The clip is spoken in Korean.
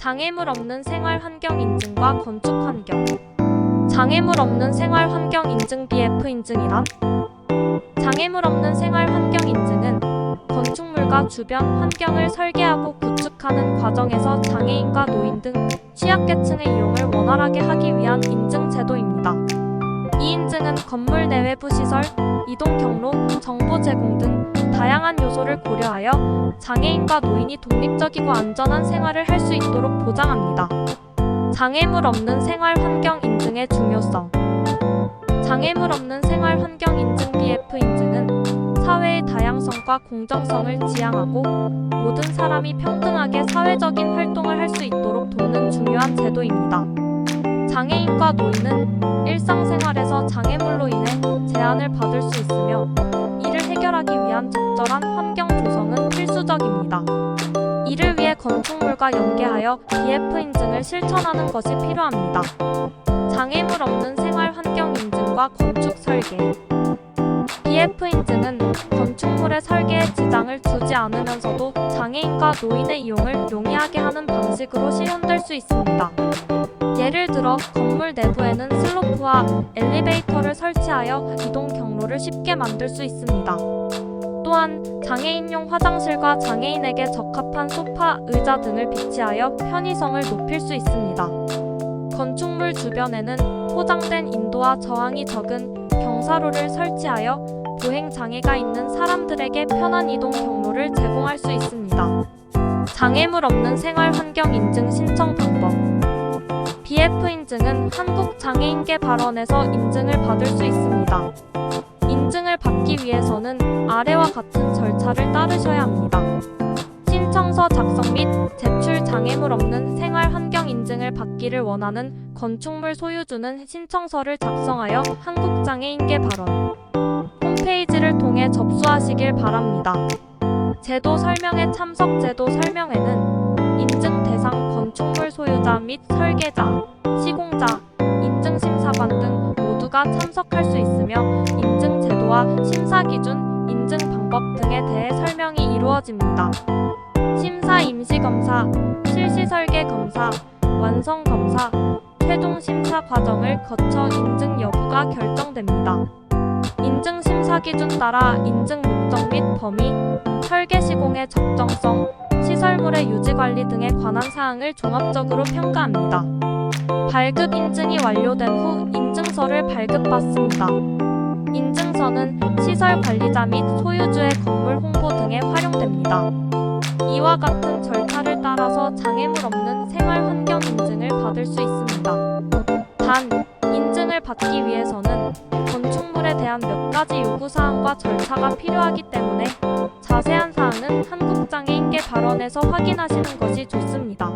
장애물 없는 생활 환경 인증과 건축 환경. 장애물 없는 생활 환경 인증 BF 인증이란? 장애물 없는 생활 환경 인증은 건축물과 주변 환경을 설계하고 구축하는 과정에서 장애인과 노인 등 취약계층의 이용을 원활하게 하기 위한 인증 제도입니다. 이 인증은 건물 내외부 시설, 이동 경로, 정보 제공 등 다양한 요소를 고려하여 장애인과 노인이 독립적이고 안전한 생활을 할 수 있도록 보장합니다. 장애물 없는 생활 환경 인증의 중요성. 장애물 없는 생활 환경 인증 BF 인증은 사회의 다양성과 공정성을 지향하고 모든 사람이 평등하게 사회적인 활동을 할 수 있도록 돕는 중요한 제도입니다. 장애인과 노인은 일상생활에서 장애물로 인해 적절한 환경 조성은 필수적입니다. 이를 위해 건축물과 연계하여 BF 인증을 실천하는 것이 필요합니다. 장애물 없는 생활 환경 인증과 건축 설계. BF 인증은 건축물의 설계에 지장을 주지 않으면서도 장애인과 노인의 이용을 용이하게 하는 방식으로 실현될 수 있습니다. 예를 들어 건물 내부에는 슬로프와 엘리베이터를 설치하여 이동 경로를 쉽게 만들 수 있습니다. 또한 장애인용 화장실과 장애인에게 적합한 소파, 의자 등을 비치하여 편의성을 높일 수 있습니다. 건축물 주변에는 포장된 인도와 저항이 적은 경사로를 설치하여 보행 장애가 있는 사람들에게 편한 이동 경로를 제공할 수 있습니다. 장애물 없는 생활 환경 인증 신청 방법. BF 인증은 한국장애인계 발원에서 인증을 받을 수 있습니다. 인증을 받기 위해서는 아래와 같은 절차를 따르셔야 합니다. 신청서 작성 및 제출 장애물 없는 생활 환경 인증을 받기를 원하는 건축물 소유주는 신청서를 작성하여 한국장애인계발원 홈페이지를 통해 접수하시길 바랍니다. 제도 설명회 참석 제도 설명회는 인증 대상 건축물 소유자 및 설계자, 시공자, 인증 심사관 등 모두가 참석할 수 있으며 인증 제도와 심사 기준, 인증 방법 등에 대해 설명이 이루어집니다. 심사 임시 검사, 실시 설계 검사, 완성 검사, 최종 심사 과정을 거쳐 인증 여부가 결정됩니다. 인증 심사 기준 따라 인증 목적 및 범위, 설계 시공의 적정성, 시설물의 유지 관리 등에 관한 사항을 종합적으로 평가합니다. 발급 인증이 완료된 후 인증서를 발급받습니다. 인증서는 시설 관리자 및 소유주의 건물 홍보 등에 활용됩니다. 이와 같은 절차를 따라서 장애물 없는 생활 환경 인증을 받을 수 있습니다. 단, 인증을 받기 위해서는 건축물에 대한 몇 가지 요구사항과 절차가 필요하기 때문에 자세한 사항은 한국장애인계 발언에서 확인하시는 것이 좋습니다.